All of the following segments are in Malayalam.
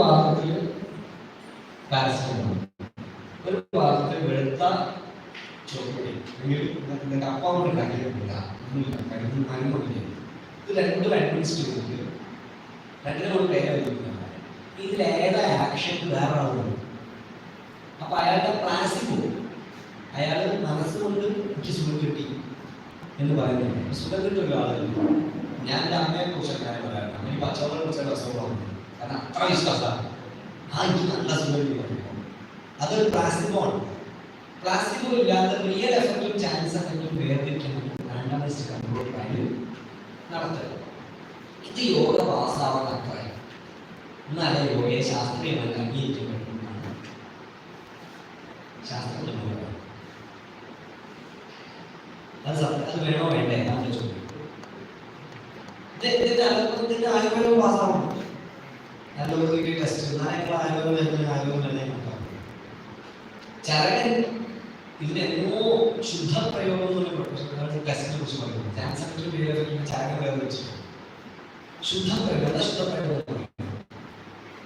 പാത്രത്തിൽ പാരസെറ്റമോൾ ഒരു പാത്രത്തിൽ വെളുത്ത ചോപ്പൊടി അല്ലെങ്കിൽ അപ്പം കൊണ്ട് ഉണ്ടാക്കിയിട്ടില്ല. അനുഭവിക്കില്ല ഇത് രണ്ടും അഡ്മിനിസ്റ്റർ ചെയ്തിട്ട് രണ്ടിനും ഒരു പേര് എഴുതിയിട്ടുണ്ട്. ഇതിലേതാ ആക്ഷൻ വേറെ ആളുണ്ട് അപ്പൊ അയാളുടെ പ്ലാസിബോ അയാൾ മനസ്സുകൊണ്ട് എനിക്ക് സുഖം കിട്ടി എന്ന് പറയുന്നില്ല സുഖം കിട്ടിയ ഒരാളുണ്ട് ഞാൻ എന്റെ അമ്മയെ കുറിച്ചൊക്കെ ഞാൻ പറയാറുണ്ട്. അമ്മ പച്ചവെള്ളം കുറിച്ചുള്ള അസുഖമാണ് കാരണം അത്ര വിശ്വാസമാണ്. ആ ഇത് നല്ല സുഖം അതൊരു പ്ലാസ്റ്റിക്കോ ആണ്. പ്ലാസ്റ്റിക്കോ ഇല്ലാതെ റിയൽ എഫക്റ്റും ചാൻസ് എഫക്റ്റും വേർതിരിക്കണം റാൻഡമൈസ്ഡ് കൺട്രോൾ ട്രയൽ നടത്തുക ഇത് യോഗ പാസ്സാവുന്ന അത്ര എന്നാലേ യോഗയെ ശാസ്ത്രീയമായി അംഗീകരിക്കപ്പെടുന്നതാണ് മുഴുവൻ. അത് അത് വേണോ വേണ്ടേ? ചോദ്യം ഇത് ഇതിന്റെ അലോപ്പത്തിന്റെ ആയുർവേദം അലോപ്പതിക്ക് ടെസ്റ്റ് നാളെ ആരോഗ്യം വരുന്ന ആരോഗ്യം തന്നെ ചരകൻ ഇതിന് എന്നോ ശുദ്ധ പ്രയോഗം എന്നുള്ള ടെസ്റ്റിനെ കുറിച്ച് പറയുന്നു. ക്യാൻസറിന്റെ പേര് ചരകൻ വേറെ വെച്ചു ശുദ്ധ പ്രയോഗം എന്താ ശുദ്ധ പ്രയോഗം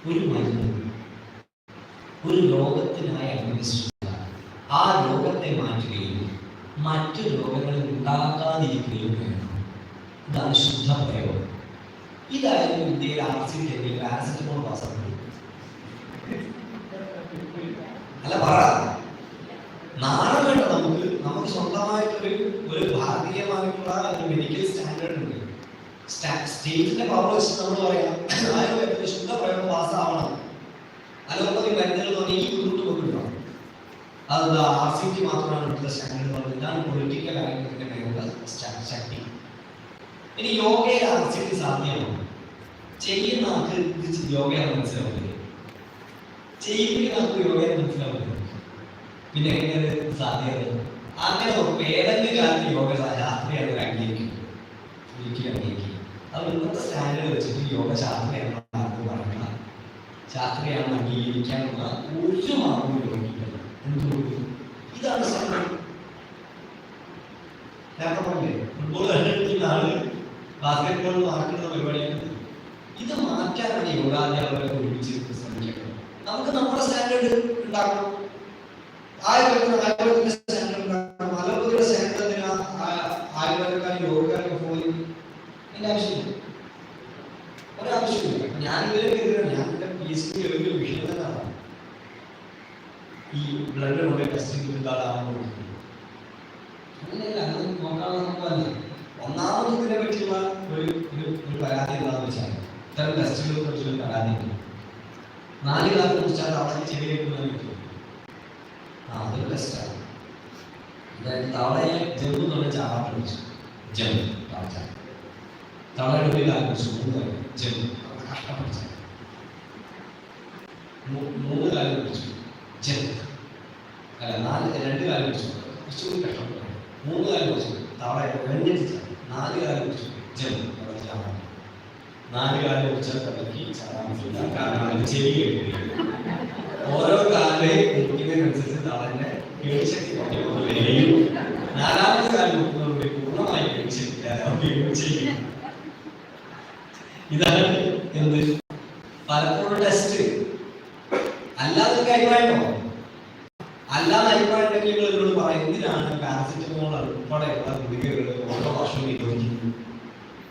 ഒരു മരുന്ന് ഒരു രോഗത്തിനായി ആ രോഗത്തെ മാറ്റുകയും മറ്റു രോഗങ്ങൾ ഉണ്ടാക്കാതിരിക്കുകയും വേണം. ഇതാണ് ശുദ്ധ പ്രയോഗം ഇതായിരുന്നു ഇന്ത്യയിൽ ആർസിൽ പാരസെറ്റമോൾ പാസ്സാക്കുന്നത് അല്ല പറ. നാളെ വേണ്ട നമുക്ക് നമുക്ക് സ്വന്തമായിട്ടൊരു ഒരു ഭാരതീയമായിട്ടുള്ള ഒരു മെഡിക്കൽ സ്റ്റാൻഡേർഡ് ഉണ്ട്. സ്റ്റേറ്റിന്റെ പവർ വെച്ച് നമ്മൾ പറയാം. ആയുർവേദത്തിന്റെ ശുദ്ധ പ്രയോഗം പാസ്സാവണം അലോപ്പതി മരുന്നുകൾ പറഞ്ഞാൽ ഈ ബുദ്ധിമുട്ട് നോക്കിയിട്ടുണ്ടോ അത് ആർ സി ടി മാത്രമാണ് ഇവിടുത്തെ സ്റ്റാൻഡേർഡ് പറഞ്ഞത് ഇതാണ് പൊളിറ്റിക്കൽ ആയിട്ട് ഇതിന്റെ ശക്തി. ഇനി യോഗയിൽ ടി സാധ്യമാണ് ചെയ്യുന്ന ആൾക്ക് ഇത് യോഗയാണ് മനസ്സിലാവില്ല ചെയ്യിപ്പിക്കുന്ന ആൾക്ക് യോഗയാണ് മനസ്സിലാവില്ല പിന്നെ എങ്ങനെ സാധ്യത? അങ്ങനെ ഏതെങ്കിലും കാലത്ത് യോഗ ശാസ്ത്രീയ അംഗീകരിക്കും അംഗീകരിക്കും അത് ഇന്നത്തെ സ്റ്റാൻഡേർഡ് വെച്ചിട്ട് യോഗ ശാസ്ത്രീയമാണ് ആർക്കും പറയണം? ശാസ്ത്രീയമാണ് അംഗീകരിക്കാനുള്ള ഒരു മാർഗവും യോഗിക്കില്ല എന്തുകൊണ്ട്? ഇതാണ് ഞാൻ പറഞ്ഞില്ലേ? ഫുട്ബോൾ കണ്ടെടുക്കുന്ന ആൾ ബാസ്കറ്റ് ബോൾ മാറ്റുന്ന പരിപാടിയാണ്. ഇത് മാറ്റാനാണ് യോഗാധ്യാപകരെ ഒരുമിച്ച് ശ്രമിക്കുന്നത് നമുക്ക് നമ്മുടെ സ്റ്റാൻഡേർഡ് ഉണ്ടാക്കണം. ആയുർവേദത്തിന് ആയുർവേദത്തിന്റെ സ്റ്റാൻഡേർഡ് ഉണ്ടാക്കണം. അലോപ്പതിയുടെ സ്റ്റാൻഡേർഡിന് ആയുർവേദക്കാരും യോഗക്കാരൊക്കെ പോയി. എന്റെ ആവശ്യമില്ല. ഒരാവശ്യമില്ല. ഞാൻ ഇതിലേക്ക് എതിരാണ് ഞാൻ എന്റെ പി എസ് സി ഒരു വിഷയം തന്നെയാണ് ഈ ബ്ലഡ് കൊണ്ട് ടെസ്റ്റ് ചെയ്തിട്ടുണ്ടാകാൻ അങ്ങനെയല്ല അങ്ങനെ നോക്കാനുള്ള സംഭവമല്ല? ഒന്നാമത് ഇതിനെ പറ്റിയുള്ള ഒരു ഒരു ഒരു പരാതി എന്താണെന്ന് വെച്ചാൽ ഇത്തരം ടെസ്റ്റുകളെ കുറിച്ചൊരു പരാതി നാല് കാലത്ത് കുറിച്ചാൽ അവിടെ ചെവി കേൾക്കുന്ന പറ്റും ആ അതൊരു ടെസ്റ്റാണ് അതായത് തവളയെ ജമ്പ് എന്ന് പറഞ്ഞ ചാവാൻ വിളിച്ചു ജമ്പ് തവള തവളയുടെ ആലോചിച്ചു മൂന്ന് വളരെ മൂന്ന് കാലം പിടിച്ചു. ജമ്പ്. അല്ല നാല് രണ്ട് കാലം പിടിച്ചു. കുറച്ചുകൂടി കഷ്ടപ്പെട്ടു മൂന്ന് കാലം പിടിച്ചു. തവള വെഞ്ഞിട്ട് ഓരോ പലപ്പോഴും ടെസ്റ്റ്. അല്ലാതെ അല്ലാതെ അഭിപ്രായമുണ്ടെങ്കിൽ നിങ്ങൾ പാരസെറ്റമോൾ ഉൾപ്പെടെയുള്ള ഗുളികകൾ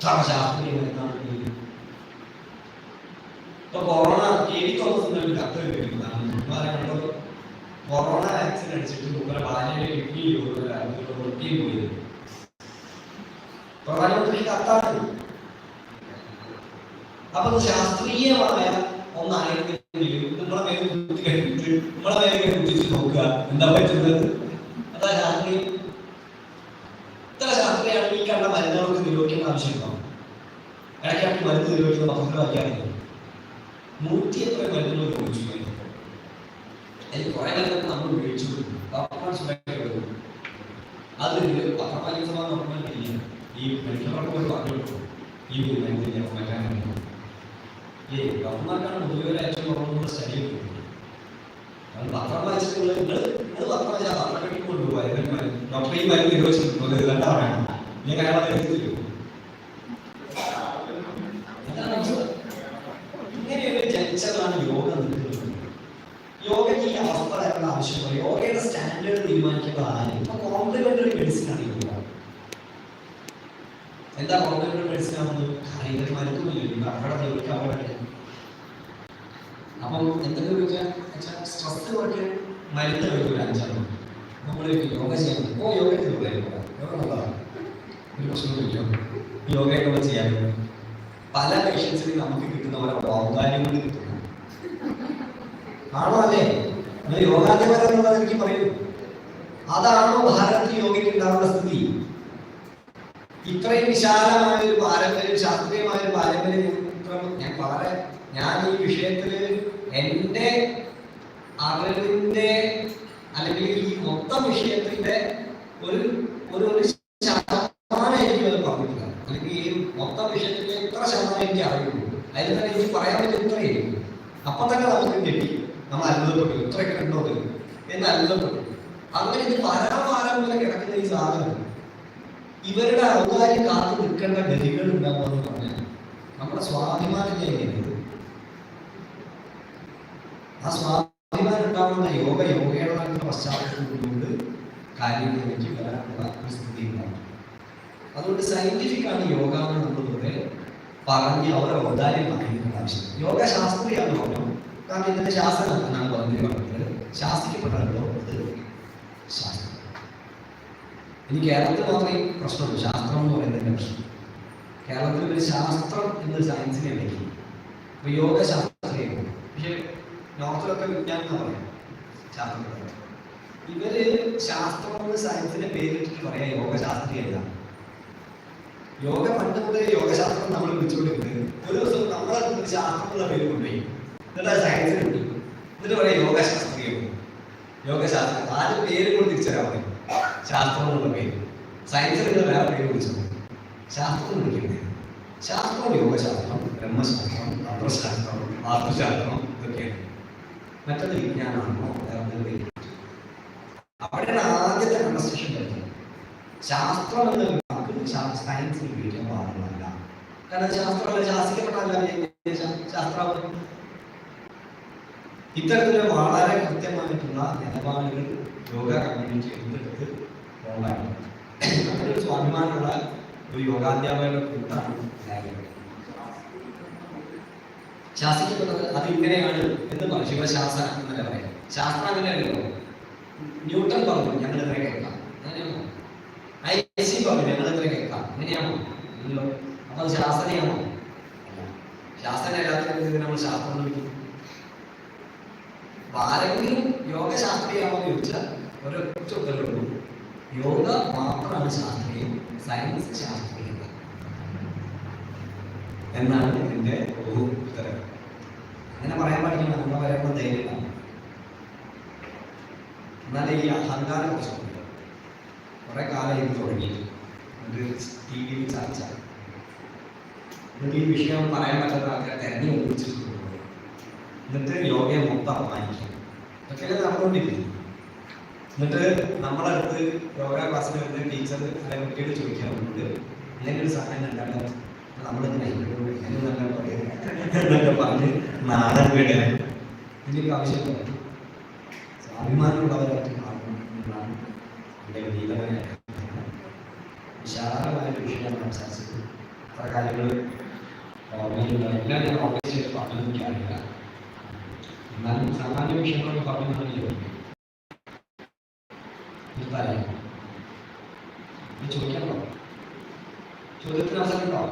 ഇത്ര ശാസ്ത്രീയമെന്നാണ് ഇപ്പൊ കൊറോണ ഒരു കത്ത് കേൾക്കുന്നതാണ് കൊറോണ വാക്സിൻ അടിച്ചിട്ട് പ്രധാനമന്ത്രി കത്താണ് അപ്പൊ ശാസ്ത്രീയമായ ഒന്നായിരുന്നെങ്കിലും നമ്മളെ നമ്മളെ മേലെ നോക്കുക. എന്താ പറ്റുന്നത്? അതാ ശാസ്ത്രീയം. ഇത്ര ശാസ്ത്രീയമാണെങ്കിൽ ഈ കണ്ട മരുന്നുകൾക്ക് നിരോധിക്കേണ്ട ആവശ്യമുണ്ടോ മരുന്ന് നിരോധിക്കുന്ന നമുക്ക് അറിയാമല്ലോ നൂറ്റി എത്ര മരുന്നുകൾ ഉപയോഗിച്ചു കഴിഞ്ഞു അതിൽ കുറെ കാലത്ത് നമ്മൾ ഉപയോഗിച്ചു അത് പത്രമാലിക സഭ നോക്കുമ്പോഴത്തേക്ക് ഈ മെഡിക്കൽ റിപ്പോർട്ട് പറഞ്ഞു കൊടുക്കും. ഈ മരുന്നിന്റെ മറ്റാണ് ഈ ഡോക്ടർമാർക്കാണ് പൊതുവെ ഏറ്റവും സ്റ്റഡി അത് പത്രം വായിച്ചിട്ടുള്ള നിങ്ങൾ അത് പത്രം വായിച്ചാൽ പത്രം കെട്ടി കൊണ്ടുപോകുക ഡോക്ടർ ഈ മരുന്ന് നിരോധിച്ചിട്ടുണ്ട് ഇത് യോഗയ്ക്ക് ഈ അവസ്ഥ വരേണ്ട ആവശ്യമില്ല യോഗയുടെ സ്റ്റാൻഡേർഡ് തീരുമാനിക്കേണ്ടത് ആരും ഇപ്പൊ കോംപ്ലിമെന്ററി മെഡിസിൻ ആണ് യോഗ എന്താ കോംപ്ലിമെന്ററി മെഡിസിൻ ആവുന്നത് മരുന്നില്ല അവിടെ ജോലിക്കാൻ അവിടെ അപ്പം എന്തൊക്കെ ചോദിച്ചാൽ സ്ട്രെസ് കുറയ്ക്കാൻ മരുന്ന് കഴിക്കും അഞ്ചാണ് നമ്മൾ യോഗ ചെയ്യാൻ ഓ യോഗ ചെയ്യൂല യോഗ നല്ലതാണ്. ഒരു പ്രശ്നമില്ല യോഗയൊക്കെ ചെയ്യാറുണ്ട്. പല പേഷ്യൻസിനും നമുക്ക് കിട്ടുന്ന ഓരോ ഔദാര്യങ്ങൾ കിട്ടുന്നു ആണോ അല്ലേ നിങ്ങൾ യോഗാധ്യാപകരെന്നുള്ളത് എനിക്ക് പറയൂ. അതാണോ ഭാരതത്തിൽ യോഗയ്ക്ക് ഉണ്ടാവുന്ന സ്ഥിതി? ഇത്രയും വിശാലമായ ഒരു പാരമ്പര്യം ശാസ്ത്രീയമായ ഒരു പാരമ്പര്യം ഞാൻ വളരെ ഞാൻ ഈ വിഷയത്തിൽ എന്റെ അറിവിന്റെ അല്ലെങ്കിൽ ഈ മൊത്തം വിഷയത്തിന്റെ ഒരു ഒരു ഒരു ശതമാനം എനിക്ക് അത് പറഞ്ഞിട്ടില്ല. അല്ലെങ്കിൽ ഈ മൊത്തം വിഷയത്തിന്റെ എത്ര ശതമാനം എനിക്ക് അറിയുള്ളൂ. അതിൽ തന്നെ എനിക്ക് പറയാൻ പറ്റും ഇത്രയും. അപ്പൊ തന്നെ നമുക്ക് കിട്ടി. നമ്മൾ അത്ഭുതപ്പെട്ടു ഇത്രയൊക്കെ ഇത് എന്ന് അത്ഭുതപ്പെട്ടു അങ്ങനെ ഇത് പരമാരംഭം കിടക്കുന്ന ഈ സാധനം. ഇവരുടെ ഔദാര്യം കാത്തു നിൽക്കേണ്ട ഗതികൾ ഉണ്ടാവുക എന്ന് പറഞ്ഞാൽ നമ്മുടെ സ്വാഭിമാനം ചെയ്യുന്നത് ആ സ്വാഭിമാനം ഉണ്ടാവുന്ന യോഗ യോഗയുടെ പശ്ചാത്തലത്തിലുണ്ട് കാര്യങ്ങൾ എനിക്ക് വരാനുള്ള സ്ഥിതി ഉണ്ടാവും അതുകൊണ്ട് സയന്റിഫിക് ആണ് യോഗ എന്ന് നമ്മളിവിടെ പറഞ്ഞ് അവരെ ഔദാര്യം പറയുന്നത് ആവശ്യം യോഗ ശാസ്ത്രീയമാണ് പറഞ്ഞു കാരണം ഇതിന്റെ ശാസ്ത്രം എന്നാണ് പറഞ്ഞു പറഞ്ഞത് ശാസ്ത്രിക്കപ്പെട്ടാലോ അത് ശാസ്ത്രം. ഇനി കേരളത്തിൽ മാത്രമേ പ്രശ്നമുള്ളൂ. ശാസ്ത്രം എന്ന് പറയുന്നതിന്റെ പ്രശ്നം. കേരളത്തിൽ ഒരു ശാസ്ത്രം എന്ന് സയൻസിനെ ഉണ്ടെങ്കിൽ അപ്പൊ യോഗ ശാസ്ത്രീയമാണ് പക്ഷെ നോർത്തിലൊക്കെ വിജ്ഞാനം എന്ന് പറയാം ശാസ്ത്രം ഇവർ ശാസ്ത്രം എന്ന് സയൻസിന്റെ പേരിട്ടിട്ട് പറയാ യോഗ ശാസ്ത്രീയല്ല. യോഗ പണ്ട് മുതലേ യോഗശാസ്ത്രം നമ്മൾ വിളിച്ചുകൊണ്ടിരുന്നത് ഒരു ദിവസം നമ്മളെ ശാസ്ത്രം എന്നുള്ള പേര് കൊണ്ടുപോയി. എന്നിട്ട് അത് സയൻസിന് വിട്ടു എന്നിട്ട് പറയാം യോഗശാസ്ത്രീയം. യോഗശാസ്ത്രം. ആദ്യം പേര് കൂടി തിരിച്ചറിയാൻ പറയും. ശാസ്ത്രം എന്നുള്ള പേര് സയൻസിൽ നിങ്ങൾ വേറെ പേര് വിളിച്ചു ശാസ്ത്രം വിളിക്കുന്നത് ശാസ്ത്രം യോഗശാസ്ത്രം ബ്രഹ്മശാസ്ത്രം തന്ത്രശാസ്ത്രം വാസ്തുശാസ്ത്രം ഇതൊക്കെയാണ്. മറ്റൊരു വിജ്ഞാനമാണോ വേറെ അവിടെ അവിടെയാണ് ആദ്യത്തെ കൺവെർസേഷൻ വരുന്നത്. ശാസ്ത്രം എന്ന വാക്ക് സയൻസിൽ ഉപയോഗിക്കാൻ പാടുള്ളതല്ല. കാരണം ശാസ്ത്രമല്ല ശാസ്ത്രീയപ്പെട്ടല്ല ശാസ്ത്രാവ് ഇത്തരത്തിലുള്ള വളരെ കൃത്യമായിട്ടുള്ള നിലപാടുകൾ യോഗ കമ്മ്യൂണിറ്റി എടുത്തിട്ട് പോകാനാണ് സ്വാഭിമാനമുള്ള ഒരു യോഗാധ്യാപകരുടെ കൂട്ടാണ് ധ്യാനം. അത് ഇങ്ങനെയാണ് എന്ന് പറഞ്ഞു ശിവശാസ്ത്ര എന്നല്ല പറയാം. ശാസ്ത്രം അങ്ങനെയല്ലോ ന്യൂട്ടൺ പറഞ്ഞു ഞങ്ങൾ ഇത്ര കേൾക്കാം ഐ സി പറഞ്ഞു ഞങ്ങൾ ഇത്ര കേൾക്കാം അങ്ങനെയാണോ അപ്പൊ അത് ശാസ്ത്രീയമാണോ അല്ല. ശാസ്ത്രം എല്ലാത്തിനും നമ്മൾ ശാസ്ത്രം വിളിക്കും ആരെങ്കിലും യോഗ ശാസ്ത്രീയമാണോ എന്ന് ചോദിച്ചാൽ ഒരൊറ്റ ഉത്തരവുള്ളൂ യോഗ മാത്രമാണ് ശാസ്ത്രീയം സയൻസ് ശാസ്ത്രീയത എന്നാണ് ഇതിന്റെ ഒരു ഉത്തരം. അങ്ങനെ പറയാൻ പഠിക്കണം നമ്മൾ പറയുമ്പോൾ ധൈര്യമാണ് എന്നാലേ ഈ അഹങ്കാരം പ്രശ്നമില്ല കുറെ കാലം ഇത് തുടങ്ങി. ഒരു ടി വിയിൽ ചർച്ച. ഈ വിഷയം പറയാൻ പറ്റാത്ത ആൾക്കാർ തെരഞ്ഞു എന്നിട്ട് യോഗയെ മൊത്തം അപമാനിക്കും. ഇതൊക്കെയല്ലേ നടന്നുകൊണ്ടിരിക്കുന്നു എന്നിട്ട് നമ്മളടുത്ത് യോഗ ക്ലാസ്സിൽ വരുന്ന ടീച്ചർ അല്ലെ കുട്ടിയോട് ചോദിക്കാറുണ്ട് ഇങ്ങനെ ഒരു സഹായം കണ്ടാലോ നമ്മൾ എന്നൊക്കെ പറഞ്ഞ് നാടൻ വീട് എനിക്ക് ആവശ്യമില്ല സ്വാഭിമാനമുള്ളവരായിട്ട്. വിശാലമായ വിഷയമാണ് സംസാരിച്ചത് അത്ര കാര്യങ്ങൾ ഓർമ്മയിലുള്ള എല്ലാം ഞാൻ ഓർഗനൈസ് ചെയ്ത് പറഞ്ഞു എന്നാലും സാമാന്യ വിഷയങ്ങളൊക്കെ പറഞ്ഞു നിർത്താലേ ഇത് ചോദിക്കാമോ ചോദ്യത്തിന് അവസരം ഉണ്ടോ?